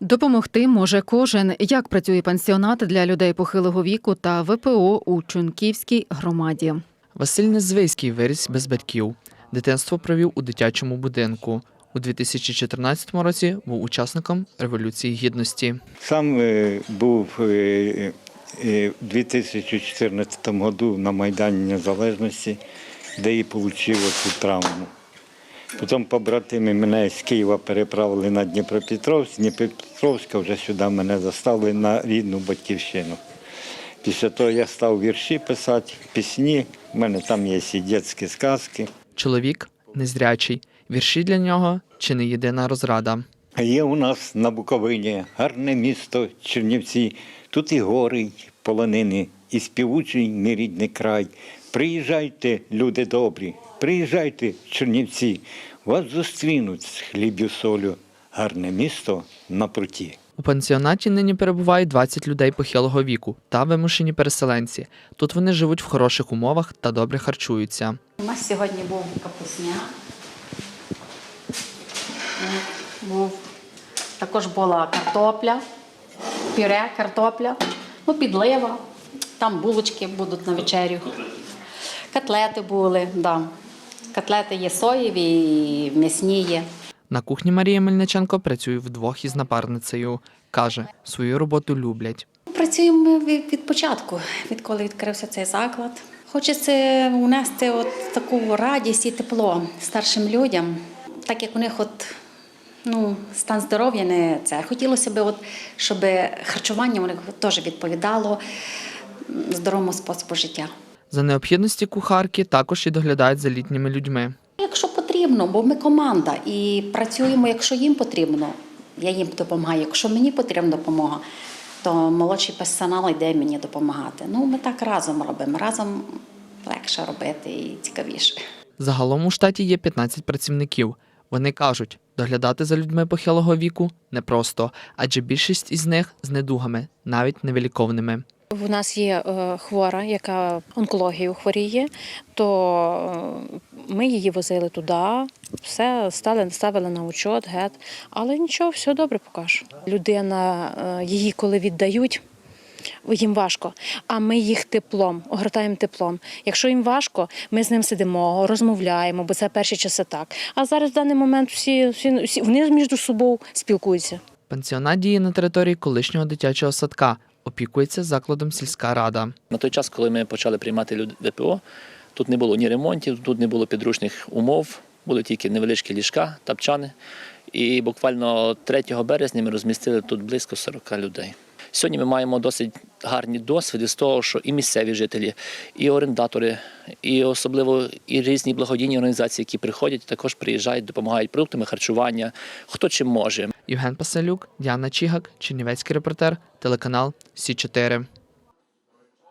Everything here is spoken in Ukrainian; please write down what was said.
Допомогти може кожен. Як працює пансіонат для людей похилого віку та ВПО у Чунківській громаді. Василь Незвийський виріс без батьків. Дитинство провів у дитячому будинку. У 2014 році був учасником Революції Гідності. Сам е, був у 2014 году на Майдані Незалежності, де і отримав цю травму. Потім побратими мене з Києва переправили на Дніпропетровськ, з Дніпропетровська вже сюди мене заставили на рідну батьківщину. Після того я став вірші писати, пісні. У мене там є і дитячі сказки. Чоловік незрячий. Вірші для нього чи не єдина розрада. Є у нас на Буковині гарне місто Чернівці. Тут і гори, і полонини, і співучий нерідний край. Приїжджайте, люди добрі, приїжджайте, Чернівці. Вас зустрінуть з хліб'ю солю. Гарне місто на пруті. У пансіонаті нині перебувають 20 людей похилого віку та вимушені переселенці. Тут вони живуть в хороших умовах та добре харчуються. У нас сьогодні був капусняк. Був. Також була картопля, пюре, картопля, ну, підлива. Там булочки будуть на вечерю. Котлети були, да. Котлети є соєві і м'ясні є. На кухні Марія Мельниченко працює вдвох із напарницею. Каже, свою роботу люблять. Працюємо ми від, від початку, відколи відкрився цей заклад. Хочеться унести от таку радість і тепло старшим людям, так як у них от, ну, стан здоров'я не це. Хотілося б, от, щоб харчування у них теж відповідало здоровому способу життя. За необхідності кухарки також і доглядають за літніми людьми. Якщо потрібно, бо ми команда і працюємо, якщо їм потрібно, я їм допомагаю. Якщо мені потрібна допомога, то молодший персонал йде мені допомагати. Ну, ми так разом робимо. Разом легше робити і цікавіше. Загалом у штаті є 15 працівників. Вони кажуть, доглядати за людьми похилого віку непросто, адже більшість із них з недугами, навіть невиліковними. У нас є е, хвора, яка онкологією хворіє, то е, ми її возили туди, все стали, ставили на учет, гет. Але нічого, все добре поки що. Людина, е, її коли віддають, їм важко, а ми їх теплом, огортаємо теплом. Якщо їм важко, ми з ним сидимо, розмовляємо, бо це перші часи так. А зараз в даний момент всі, всі, всі вони між собою спілкуються. Пансіонат діє на території колишнього дитячого садка. Опікується закладом сільська рада. На той час, коли ми почали приймати ВПО, тут не було ні ремонтів, тут не було підручних умов, були тільки невеличкі ліжка, тапчани. І буквально 3 березня ми розмістили тут близько 40 людей. Сьогодні ми маємо досить гарні досвіди з того, що і місцеві жителі, і орендатори, і особливо і різні благодійні організації, які приходять, також приїжджають, допомагають продуктами харчування, хто чим може. Євген Паселюк, Діана Чігак, Чернівецький репортер, телеканал Сі 4